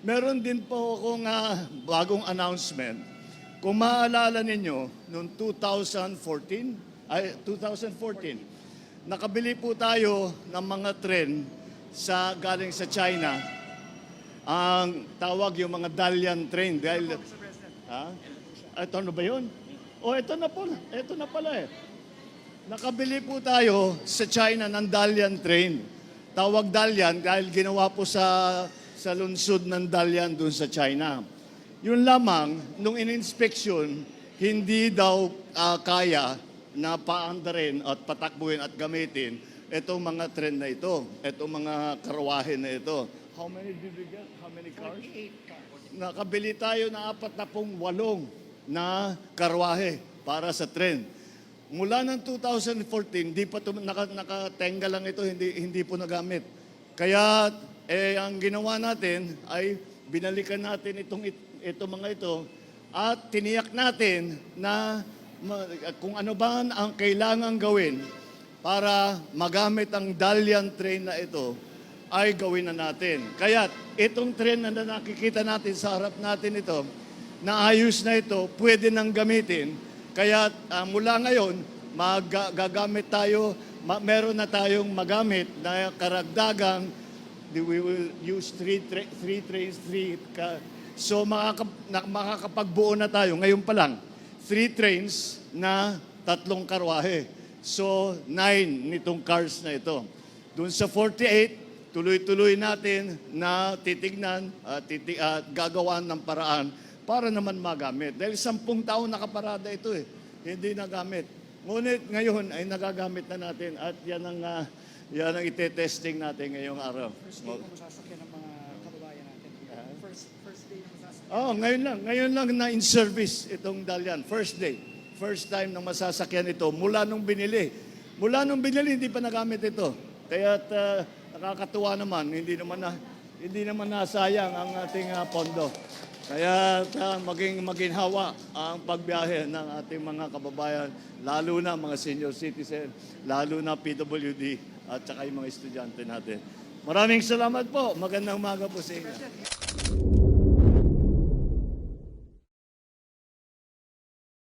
Meron din po akong ah, bagong announcement. Kung maaalala ninyo, noong 2014, ay 2014, nakabili po tayo ng mga tren sa galing sa China. Ang tawag yung mga Dalian train dahil ha? Ito ano ba 'yon? Oh, ito na po. Ito na pala eh. Nakabili po tayo sa China ng Dalian train. Tawag Dalian dahil ginawa po sa sa lungsod ng Dalian doon sa China. Yun lamang, nung in-inspection, hindi daw ah, kaya na paandarin at patakbuhin at gamitin itong mga tren na ito, itong mga karwahe na ito. How many did we get? How many cars? Nakabili tayo na apat na pong walong na karwahe para sa tren. Mula ng 2014, di pa ito, naka, nakatenga lang ito, hindi, hindi po nagamit. Kaya eh, ang ginawa natin ay binalikan natin itong, it- itong mga ito at tiniyak natin na kung ano ba ang kailangan gawin para magamit ang Dalian train na ito ay gawin na natin. Kaya itong train na nakikita natin sa harap natin ito, na ayos na ito, pwede nang gamitin. Kaya ah, mula ngayon, magagamit tayo, ma- meron na tayong magamit na karagdagang we will use three, tra- three trains, three ka, so makaka, na, makakapagbuo na tayo ngayon pa lang, three trains na tatlong karwahe. So, nine nitong cars na ito. Doon sa 48, tuloy-tuloy natin na titignan at titi, at gagawan ng paraan para naman magamit. Dahil sampung taon nakaparada ito eh, hindi nagamit. Ngunit ngayon ay nagagamit na natin at yan ang, ah, yan ang ite-testing natin ngayong araw. First day kung masasakyan ng mga kababayan natin. First first day na masasakyan. Oh, ngayon lang. Ngayon lang na in service itong Dalian. First day. First time na masasakyan ito mula nung binili. Mula nung binili, hindi pa nagamit ito. Kaya uh, nakakatuwa naman, hindi naman na hindi naman nasayang ang ating ah, pondo. Kaya uh, maging maginhawa ang pagbiyahe ng ating mga kababayan, lalo na mga senior citizen, lalo na PWD at saka yung mga estudyante natin. Maraming salamat po. Magandang umaga po sa inyo.